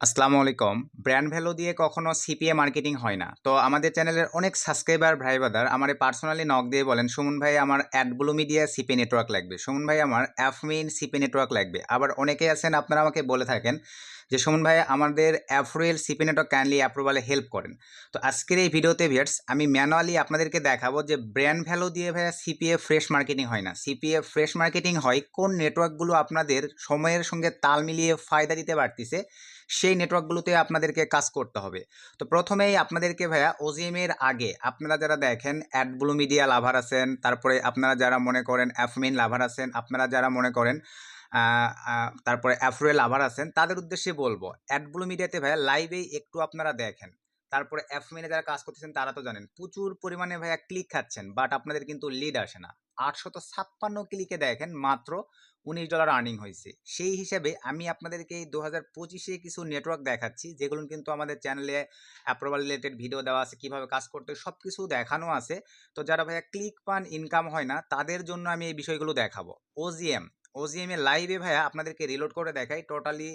আসসালামু আলাইকুম। Brand value দিয়ে কখনো সিপিএ মার্কেটিং হয় না। তো আমাদের চ্যানেলের অনেক সাবস্ক্রাইবার ভাই বাদার আমার পার্সোনালি নক দিয়ে বলেন, সুমন ভাই, আমার অ্যাডব্লু মিডিয়া সিপি নেটওয়ার্ক লাগবে। সুমন ভাই, আমার অ্যাফমিন সিপি নেটওয়ার্ক লাগবে। আবার অনেকেই আছেন, আপনারা আমাকে বলে থাকেন যে, সুমন ভাই, আমাদের অ্যাফ্রুয়েল সিপি নেটওয়ার্ক কাইন্ডলি অ্যাপ্রুভালে হেল্প করেন। তো আজকের এই ভিডিওতে ভিয়ার্স আমি ম্যানুয়ালি আপনাদেরকে দেখাবো যে, ব্র্যান্ড ভ্যালু দিয়ে ভাইয়া সিপিএ ফ্রেশ মার্কেটিং হয় না। সিপিএ ফ্রেশ মার্কেটিং হয় কোন নেটওয়ার্কগুলো আপনাদের সময়ের সঙ্গে তাল মিলিয়ে ফায়দা দিতে পারতেছে সেই নেটওয়ার্কগুলোতে আপনাদেরকে কাজ করতে হবে। তো প্রথমেই আপনাদেরকে ভাইয়া ওজিএম এর আগে আপনারা যারা দেখেন অ্যাডব্লু মিডিয়া লাভার আছেন, তারপরে আপনারা যারা মনে করেন অ্যাফমিন লাভার আছেন, আপনারা যারা মনে করেন তারপরে অ্যাফরুয়েল লাভার আছেন, তাদের উদ্দেশ্যে বলব অ্যাডব্লু মিডিয়াতে ভাইয়া লাইভেই একটু আপনারা দেখেন। তারপরে অ্যাফমিনে যারা কাজ করতেছেন, তারা তো জানেন, প্রচুর পরিমাণে ভাইয়া ক্লিক খাচ্ছেন বাট আপনাদের কিন্তু লিড আসে না। আটশত ছাপ্পান্ন ক্লিকে দেখেন মাত্র উনিশ ডলার আর্নিং হয়েছে। সেই হিসাবে আমি আপনাদেরকে এই দু হাজার পঁচিশে কিছু নেটওয়ার্ক দেখাচ্ছি, যেগুলো কিন্তু আমাদের চ্যানেলে অ্যাপ্রুভাল রিলেটেড ভিডিও দেওয়া আছে, কীভাবে কাজ করতে সব কিছু দেখানো আছে। তো যারা ভাইয়া ক্লিক পান ইনকাম হয় না, তাদের জন্য আমি এই বিষয়গুলো দেখাবো। ওজিএম ওজিএম লাইভে ভাইয়া আপনাদেরকে রিলোড করে দেখাই টোটালি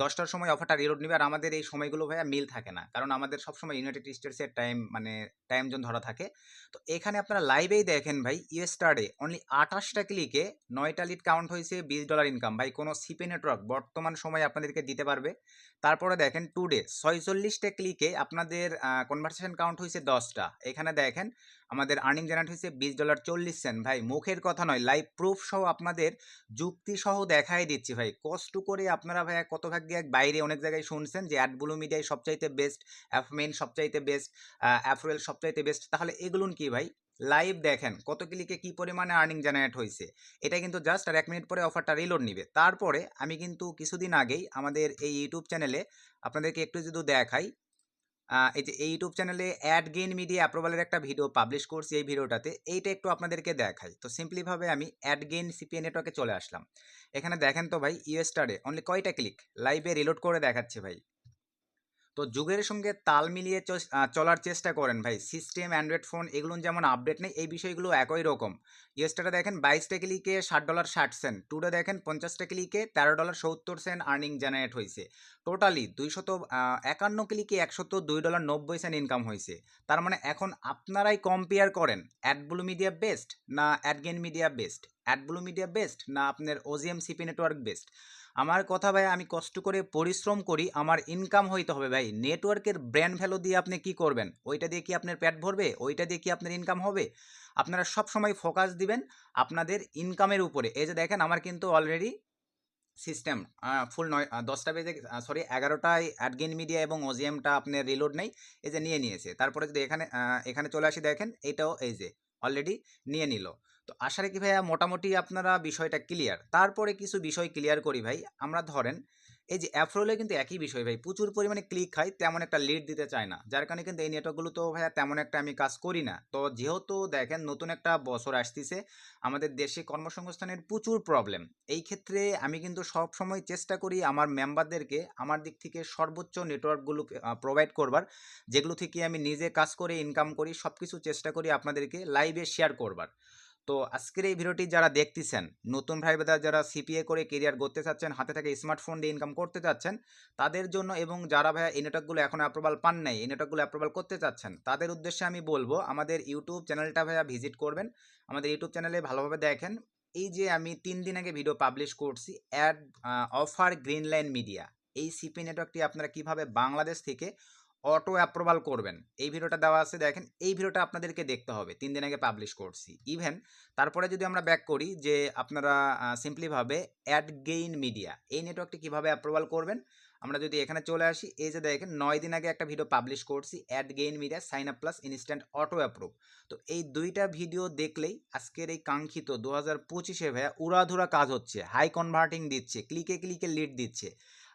দশটার সময় অফারটা রিলোড নেবে। আর আমাদের এই সময়গুলো ভাইয়া মিল থাকে না। কারণ আমাদের সবসময় ইউনাইটেড স্টেটসের টাইম মানে টাইম জোন ধরা থাকে। তো এখানে আপনারা লাইভেই দেখেন ভাই ইয়েস্টারডে অনলি আঠাশটা ক্লিকে নয়টা লিড কাউন্ট হয়েছে, বিশ ডলার ইনকাম ভাই, কোনো সিপি নেটওয়ার্ক বর্তমান সময়ে আপনাদেরকে দিতে পারবে। তারপরে দেখেন টুডে ছয়চল্লিশটা ক্লিকে আপনাদের কনভারসেশন কাউন্ট হয়েছে দশটা। এখানে দেখেন আমাদের আর্নিং জেনারেট হয়েছে বিশ ডলার চল্লিশ সেন্ট ভাই, মুখের কথা নয় লাইভ প্রুফ সহ আপনাদের যুক্তি সহ দেখাই দিচ্ছি ভাই। কষ্ট করে আপনারা ভাই কত ভাগ্যে এক বাইরে অনেক জায়গায় শুনছেন যে অ্যাডব্লু মিডিয়ায় সবচাইতে বেস্ট অ্যাফমেন সবচাইতে বেস্ট অ্যাফরুয়েল সবচাইতে বেস্ট তাহলে এগুলোন কি ভাই? লাইভ দেখেন কত ক্লিকে কি পরিমাণে আর্নিং জেনারেট হয়েছে এটা কিন্তু জাস্ট আর এক মিনিট পরে অফারটা রিলোড নিবে। তারপরে আমি কিন্তু কিছুদিন আগেই আমাদের এই ইউটিউব চ্যানেলে আপনাদেরকে একটু যদি দেখাই এই যে ইউটিউব চ্যানেলে অ্যাড গেইন মিডিয়া অ্যাপ্রুভালের একটা ভিডিও পাবলিশ করছি এই ভিডিওটাতে এইটা একটু আপনাদেরকে দেখাই। তো সিম্পলিভাবে আমি অ্যাড গেইন সিপিএ নেটওয়ার্কে চলে আসলাম। এখানে দেখেন তো ভাই ইউএসটারে অনলি কয়টা ক্লিক লাইভে রিলোড করে দেখাচ্ছে ভাই। তো যুগের সঙ্গে তাল মিলিয়ে চলার চেষ্টা করেন ভাই। সিস্টেম অ্যান্ড্রয়েড ফোন এগুলো যেমন আপডেট নেই, এই বিষয়গুলো একই রকম। ইয়েস্টারে দেখেন বাইশটা ক্লিকে ষাট ডলার ষাট সেন্ট টুডে দেখেন পঞ্চাশটা ক্লিকে তেরো ডলার সত্তর সেন্ট আর্নিং জেনারেট হয়েছে টোটালি দুইশত একান্ন ক্লিকে একশত দুই ডলার নব্বই সেন্ট ইনকাম হয়েছে তার মানে এখন আপনারাই কম্পেয়ার করেন অ্যাডব্লু মিডিয়া বেস্ট না Adgain Media best Adblue Media best না আপনার ওজিএম সিপি নেটওয়ার্ক বেস্ট আমার কথা ভাই, আমি কষ্ট করে পরিশ্রম করি, আমার ইনকাম হইতে হবে ভাই। নেটওয়ার্কের ব্র্যান্ড ভ্যালু দিয়ে আপনি কি করবেন? ওইটা দিয়ে কি আপনার পেট ভরবে? ওইটা দিয়ে কি আপনার ইনকাম হবে? আপনারা সব সময় ফোকাস দিবেন আপনাদের ইনকামের উপরে। এই যে দেখেন, আমার কিন্তু অলরেডি সিস্টেম ফুল নয় দশটা বেজে সরি এগারোটায় অ্যাডগেন মিডিয়া এবং ওজিএমটা আপনার রিলোড নেই। এই যে নিয়ে নিয়েছে। তারপরে যদি এখানে এখানে চলে আসি, দেখেন, এটাও এই যে অলরেডি নিয়ে নিল। তো আশা রাখি ভাইয়া মোটামুটি আপনারা বিষয়টা ক্লিয়ার তারপরে কিছু বিষয় ক্লিয়ার করি ভাই। আমরা ধরেন, এই যে অ্যাফ্রোলে কিন্তু একই বিষয় ভাই। প্রচুর পরিমাণে ক্লিক খাই তেমন একটা লিড দিতে চায় না। যার কারণে কিন্তু এই নেটওয়ার্কগুলো তো ভাইয়া তেমন একটা আমি কাজ করি না। তো যেহেতু দেখেন, নতুন একটা বছর আসতেছে, আমাদের দেশে কর্মসংস্থানের প্রচুর প্রবলেম এই ক্ষেত্রে আমি কিন্তু সব সময় চেষ্টা করি আমার মেম্বারদেরকে আমার দিক থেকে সর্বোচ্চ নেটওয়ার্কগুলো প্রোভাইড করবার, যেগুলো থেকে আমি নিজে কাজ করে ইনকাম করি সব কিছু চেষ্টা করি আপনাদেরকে লাইভে শেয়ার করবার। তো আজকের এই ভিডিওটি যারা দেখতেছেন, নতুন ভাই যারা সিপিএ করে কেরিয়ার করতে চাচ্ছেন, হাতে থাকে স্মার্টফোন দিয়ে ইনকাম করতে চাচ্ছেন, তাদের জন্য এবং যারা ভাইয়া এই নেটওয়ার্কগুলো এখন অ্যাপ্রুভাল পান নাই, এই নেটওয়ার্কগুলো অ্যাপ্রুভাল করতে চাচ্ছেন, তাদের উদ্দেশ্যে আমি বলব আমাদের ইউটিউব চ্যানেলটা ভাইয়া ভিজিট করবেন, আমাদের ইউটিউব চ্যানেলে ভালোভাবে দেখেন। এই যে আমি তিন দিন আগে ভিডিও পাবলিশ করছি Ad Offer Green Line Media এই সিপি নেটওয়ার্কটি আপনারা কীভাবে বাংলাদেশ থেকে অটো অ্যাপ্রুভাল করবেন। এই ভিডিওটা দেওয়া আছে, দেখেন, এই ভিডিওটা আপনাদেরকে দেখতে হবে। তিন দিন আগে পাবলিশ করছি। ইভেন তারপরে যদি আমরা ব্যাক করি যে আপনারা সিম্পলিভাবে অ্যাড গেইন মিডিয়া এই নেটওয়ার্কটি কীভাবে অ্যাপ্রুভাল করবেন? আমরা যদি এখানে চলে আসি, এই যে দেখেন, নয় দিন আগে একটা ভিডিও পাবলিশ করছি Ad Gain Media sign up plus instant auto approve তো এই দুইটা ভিডিও দেখলেই আজকের এই কাঙ্ক্ষিত দু হাজার পঁচিশে ভাইয়া উড়াধুরা কাজ হচ্ছে। হাই কনভার্টিং দিচ্ছে ক্লিকে ক্লিকে লিড দিচ্ছে।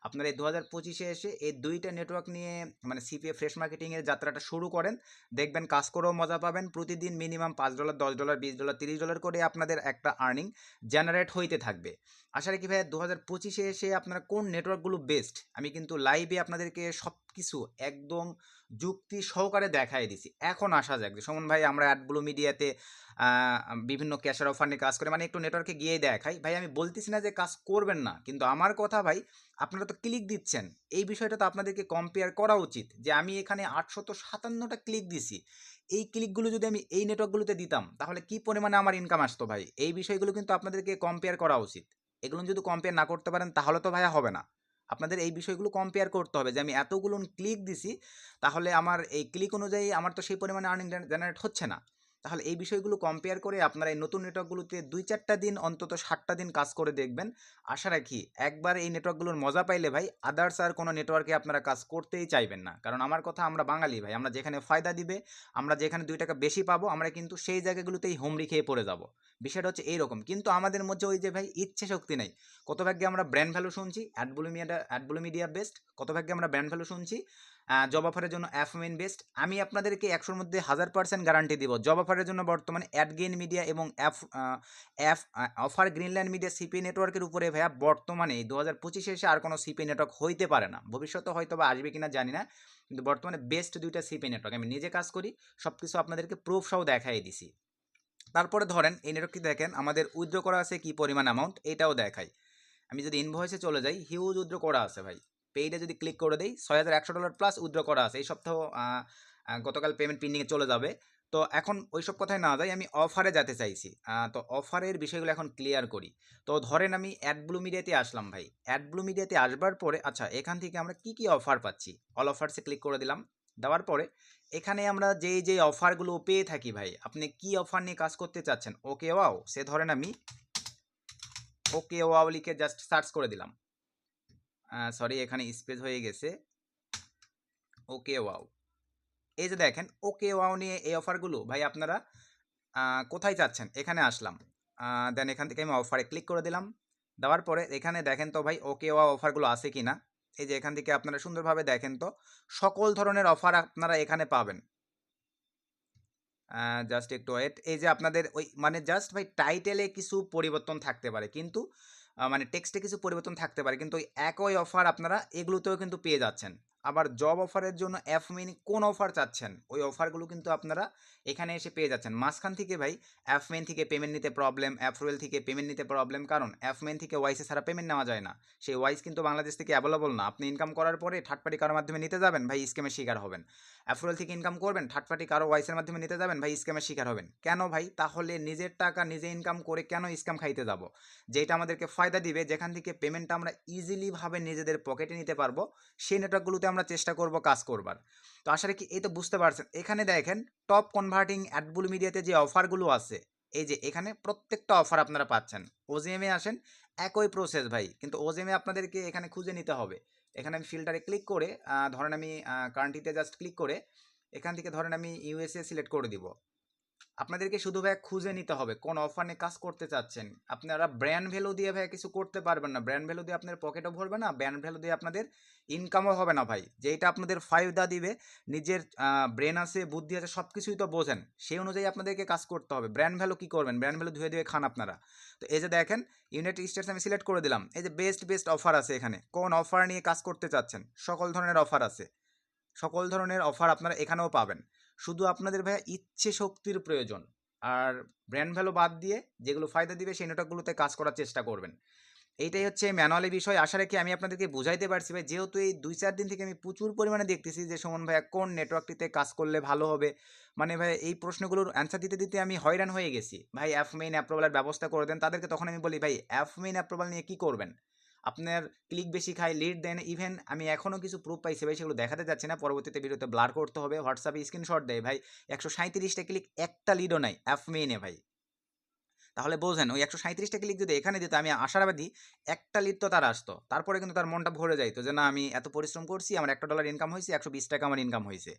আপনারা এই দু হাজার পঁচিশে এসে এই দুইটা নেটওয়ার্ক নিয়ে মানে সিপিএ ফ্রেশ মার্কেটিংয়ের যাত্রাটা শুরু করেন। দেখবেন কাজ করেও মজা পাবেন। প্রতিদিন মিনিমাম পাঁচ ডলার দশ ডলার বিশ ডলার তিরিশ ডলার করে আপনাদের একটা আর্নিং জেনারেট হইতে থাকবে। আশা রাখি ভাইয়া দু হাজার পঁচিশে এসে আপনারা কোন নেটওয়ার্কগুলো বেস্ট আমি কিন্তু লাইভে আপনাদেরকে সব কিছু একদম যুক্তি সহকারে দেখাই দিছি। এখন আসা যাক যে সুমন ভাই, আমরা অ্যাডব্লু মিডিয়াতে বিভিন্ন ক্যাশার অফার নিয়ে কাজ করে মানে একটু নেটওয়ার্কে গিয়ে দেখাই। ভাই, আমি বলতেছি না যে কাজ করবেন না, কিন্তু আমার কথা ভাই, আপনারা তো ক্লিক দিচ্ছেন। এই বিষয়টা তো আপনাদেরকে কম্পেয়ার করা উচিত যে আমি এখানে আটশত সাতান্নটা ক্লিক দিছি। এই ক্লিকগুলো যদি আমি এই নেটওয়ার্কগুলোতে দিতাম, তাহলে কি পরিমাণে আমার ইনকাম আসতো ভাই? এই বিষয়গুলো কিন্তু আপনাদেরকে কম্পেয়ার করা উচিত। এগুলো যদি কম্পেয়ার না করতে পারেন, তাহলে তো ভাইয়া হবে না। আপনাদের এই বিষয়গুলো কম্পেয়ার করতে হবে যে, আমি এতগুলো ক্লিক দিছি, তাহলে আমার এই ক্লিক অনুযায়ী আমার তো সেই পরিমাণে আর্নিং জেনারেট হচ্ছে না। তাহলে এই বিষয়গুলো কম্পেয়ার করে আপনারা এই নতুন নেটওয়ার্কগুলোতে দুই চারটা দিন, অন্তত সাতটা দিন কাজ করে দেখবেন। আশা রাখি একবার এই নেটওয়ার্কগুলোর মজা পাইলে ভাই আদার্স আর কোনো নেটওয়ার্কে আপনারা কাজ করতেই চাইবেন না। কারণ আমার কথা আমরা বাঙালি ভাই, আমরা যেখানে ফায়দা দিবে, আমরা যেখানে দুই টাকা বেশি পাবো, আমরা কিন্তু সেই জায়গাগুলোতেই হুমড়ি খেয়ে পড়ে যাব। বিষয়টা হচ্ছে এইরকম। কিন্তু আমাদের মধ্যে ওই যে ভাই, ইচ্ছে শক্তি নেই। কত ভাগ্যে আমরা ব্র্যান্ড ভ্যালু শুনছি Adblue Media Adblue Media best কত ভাগ্যে আমরা ব্র্যান্ড ভ্যালু শুনছি জব অফারের জন্য অ্যাপ মেন বেস্ট আমি আপনাদেরকে একশোর মধ্যে হাজার পার্সেন্ট গ্যারান্টি দিব। জব অফারের জন্য বর্তমানে অ্যাডগেইন মিডিয়া এবং aff aff offer Greenland Media CP নেটওয়ার্কের উপরে ভাইয়া বর্তমানে দু হাজার পঁচিশে এসে আর কোনো সিপি নেটওয়ার্ক হইতে পারে না। ভবিষ্যতে হয়তো বা আসবে কিনা জানি না। কিন্তু বর্তমানে বেস্ট দুইটা সিপি নেটওয়ার্ক আমি নিজে কাজ করি সব কিছু আপনাদেরকে প্রুফ সহ দেখাই দিছি। তারপরে ধরেন, এই নেটওয়ার্কটি দেখেন, আমাদের উইথড্র করা আছে কি পরিমাণ অ্যামাউন্ট এটাও দেখাই। আমি যদি ইনভয়েসে চলে যাই হিউজ উইথড্র করা আছে ভাই। পেইডে যদি ক্লিক করে দেই, ছয় হাজার একশো ডলার প্লাস উইথড্র করা আছে। এই সপ্তাহ গতকাল পেমেন্ট পেন্ডিংয়ে চলে যাবে। তো এখন ওইসব কথায় না যাই, আমি অফারে যেতে চাইছি। তো অফারের বিষয়গুলো এখন ক্লিয়ার করি। তো ধরেন আমি অ্যাডব্লু মিডিয়াতে আসলাম ভাই। অ্যাডব্লু মিডিয়াতে আসবার পরে আচ্ছা এখান থেকে আমরা কি কি অফার পাচ্ছি? অল অফারসে ক্লিক করে দিলাম। দেওয়ার পরে, এখানে আমরা যেই যেই অফারগুলো পেয়ে থাকি ভাই, আপনি কি অফার নিয়ে কাজ করতে চাচ্ছেন? ওকে ওয়াও সে ধরেন আমি ওকে ওয়াও লিখে জাস্ট সার্চ করে দিলাম। সরি এখানে স্পেস হয়ে গেছে। ওকে ওয়াও এই যে দেখেন ওকে ওয়াও নিয়ে এই অফারগুলো ভাই আপনারা কোথায় চাচ্ছেন এখানে আসলাম। দেন এখান থেকে আমি অফারে ক্লিক করে দিলাম। দেওয়ার পরে এখানে দেখেন তো ভাই ওকে ওয়াও অফারগুলো আছে কি না এই যে এখান থেকে আপনারা সুন্দরভাবে দেখেন তো, সকল ধরনের অফার আপনারা এখানে পাবেন। জাস্ট একটু ওয়েট এই যে আপনাদের ওই মানে জাস্ট ভাই টাইটেলে কিছু পরিবর্তন থাকতে পারে, কিন্তু মানে টেক্সটে কিছু পরিবর্তন থাকতে পারে। কিন্তু একই অফার আপনারা এগুলোতেও কিন্তু পেয়ে যাচ্ছেন। আবার জব অফারের জন্য অ্যাপ মিনি কোন অফার চাচ্ছেন? ওই অফারগুলো কিন্তু আপনারা এখানে এসে পেয়ে যাচ্ছেন। মাঝখান থেকে ভাই অ্যাপ মেন থেকে পেমেন্ট নিতে প্রবলেম অ্যাপরুয়েল থেকে পেমেন্ট নিতে প্রবলেম কারণ অ্যাপ মেন থেকে ওয়াইসে ছাড়া পেমেন্ট নেওয়া যায় না। সেই ওয়াইস কিন্তু বাংলাদেশ থেকে অ্যাভেলেবল না। আপনি ইনকাম করার পরে থার্ড পার্টি কারোর মাধ্যমে নিতে যাবেন, ভাই স্ক্যামের শিকার হবেন। অ্যাফরুয়েল থেকে ইনকাম করবেন থার্ড পার্টি কারও ওয়াইসের মাধ্যমে নিতে যাবেন, ভাই স্ক্যামের শিকার হবেন। কেন ভাই? তাহলে নিজের টাকা নিজে ইনকাম করে কেন স্ক্যাম খাইতে যাব? যেটা আমাদেরকে ফায়দা দিবে, যেখান থেকে পেমেন্টটা আমরা ইজিলিভাবে নিজেদের পকেটে নিতে পারব, সেই নেটওয়ার্কগুলোতে আমরা চেষ্টা করব কাজ করবার। তো আশা রাখি এই তো বুঝতে পারছেন। এখানে দেখেন টপ কনভার্টিং অ্যাডবুল মিডিয়াতে যে অফারগুলো আছে, এই যে এখানে প্রত্যেকটা অফার আপনারা পাচ্ছেন। ওজিএমে আসেন, একই প্রসেস ভাই। কিন্তু ওজিএমে আপনাদেরকে এখানে খুঁজে নিতে হবে। এখানে আমি ফিল্টারে ক্লিক করে ধরেন আমি কারেন্টিতে জাস্ট ক্লিক করে, এখান থেকে ধরেন আমি ইউএসএ সিলেক্ট করে দিব। আপনাদেরকে শুধু ভাই খুঁজে নিতে হবে কোন অফার নিয়ে কাজ করতে চাচ্ছেন। আপনারা ব্র্যান্ড ভ্যালু দিয়ে ভাই কিছু করতে পারবেন না। ব্র্যান্ড ভ্যালু দিয়ে আপনার পকেটও ভরবে না ব্র্যান্ড ভ্যালু দিয়ে আপনাদের ইনকামও হবে না ভাই। যেটা আপনাদের ফায়দা দিবে, নিজের ব্রেন আছে, বুদ্ধি আছে সব কিছুই তো বোঝেন। সেই অনুযায়ী আপনাদেরকে কাজ করতে হবে। ব্র্যান্ড ভ্যালু কী করবেন? ব্র্যান্ড ভ্যালু ধুয়ে ধুয়ে খান আপনারা। তো এই যে দেখেন ইউনাইটেড স্টেটস আমি সিলেক্ট করে দিলাম। এই যে বেস্ট বেস্ট অফার আছে এখানে। কোন অফার নিয়ে কাজ করতে চাচ্ছেন? সকল ধরনের অফার আছে। সকল ধরনের অফার আপনারা এখানেও পাবেন। শুধু আপনাদের ভাইয়া ইচ্ছে শক্তির প্রয়োজন। আর ব্র্যান্ড ভ্যালু বাদ দিয়ে যেগুলো ফায়দা দিবে সেই নেটওয়ার্কগুলোতে কাজ করার চেষ্টা করবেন। এইটাই হচ্ছে ম্যানুয়ালি বিষয়। আশা রাখি আমি আপনাদেরকে বুঝাইতে পারছি ভাই। যেহেতু এই দুই চার দিন থেকে আমি প্রচুর পরিমাণে দেখতেছি যে সুমন ভাইয়া কোন নেটওয়ার্কটিতে কাজ করলে ভালো হবে। মানে ভাই এই প্রশ্নগুলোর অ্যান্সার দিতে দিতে আমি হয়রান হয়ে গেছি। ভাই অ্যাপ মেইন অ্যাপ্রুভালের ব্যবস্থা করে দেন। তাদেরকে তখন আমি বলি, ভাই অ্যাপ মেইন অ্যাপ্রুভাল নিয়ে কী করবেন? আপনার ক্লিক বেশি খায় লিড দেন ইভেন আমি এখনও কিছু প্রুফ পাইছি ভাই, সেগুলো দেখাতে যাচ্ছি না, পরবর্তীতে ভিডিওতে ব্লার করতে হবে হোয়াটসঅ্যাপে স্ক্রিনশট দেয় ভাই, একশো সাঁত্রিশটা ক্লিক একটা লিডও নাই অ্যাপ মেইনে ভাই। তাহলে বোঝেন, ওই একশো সাঁত্রিশটা ক্লিক যদি এখানে দিত, আমি আশাবাদী একটা লিড তো তার আসতো, তারপরে কিন্তু তার মনটা ভরে যাইতো যে না, আমি এত পরিশ্রম করছি, আমার একটা ডলার ইনকাম হয়েছে, একশো বিশ টাকা আমার ইনকাম হয়েছে।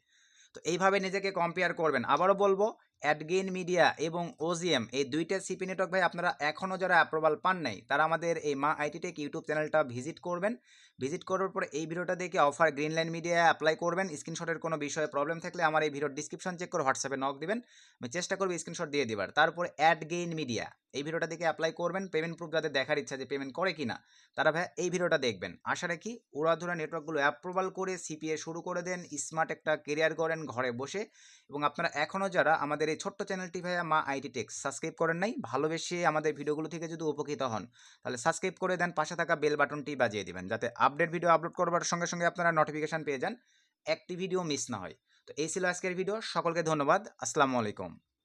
তো এইভাবে নিজেকে কম্পেয়ার করবেন। আবারও বলব অ্যাডগেইন মিডিয়া এবং ওজিএম এই দুইটা সিপি নেটওয়ার্ক ভাই আপনারা এখনও যারা অ্যাপ্রুভাল পান নাই, তারা আমাদের এই মা আইটি টেক ইউটিউব চ্যানেলটা ভিজিট করবেন। ভিজিট করার পরে এই ভিডিওটা দেখে offer green line media apply করবেন। স্ক্রিনশটের কোনো বিষয়ে প্রবলেম থাকলে আমার এই ভিডিওর ডিসক্রিপশন চেক করে হোয়াটসঅ্যাপে নক দিবেন। আমি চেষ্টা করব স্ক্রিনশট দিয়ে দিবার। তারপর অ্যাড গেইন মিডিয়া, এই ভিডিওটা দেখে অ্যাপ্লাই করবেন। পেমেন্ট প্রুফ যাদের দেখার ইচ্ছা যে পেমেন্ট করে কি না তারা ভাই এই ভিডিওটা দেখবেন। আশা রাখি উড়াধুরা নেটওয়ার্কগুলো অ্যাপ্রুভাল করে সিপিএ শুরু করে দেন। স্মার্ট একটা কেরিয়ার করেন ঘরে বসে। এবং আপনারা এখনও যারা আমাদের এই ছোট্ট চ্যানেলটি ভাইয়া মা আইটি টেক্স সাবস্ক্রাইব করেন নাই, ভালোবেসে আমাদের ভিডিওগুলো থেকে যদি উপকৃত হন, তাহলে সাবস্ক্রাইব করে দেন, পাশে থাকা বেল বাটনটি বাজিয়ে দেবেন, যাতে আপডেট ভিডিও আপলোড করবার সঙ্গে সঙ্গে আপনারা নোটিফিকেশন পেয়ে যান, একটি ভিডিও মিস না হয়। তো এই ছিল আজকের ভিডিও, সকলকে ধন্যবাদ, আসসালামু আলাইকুম।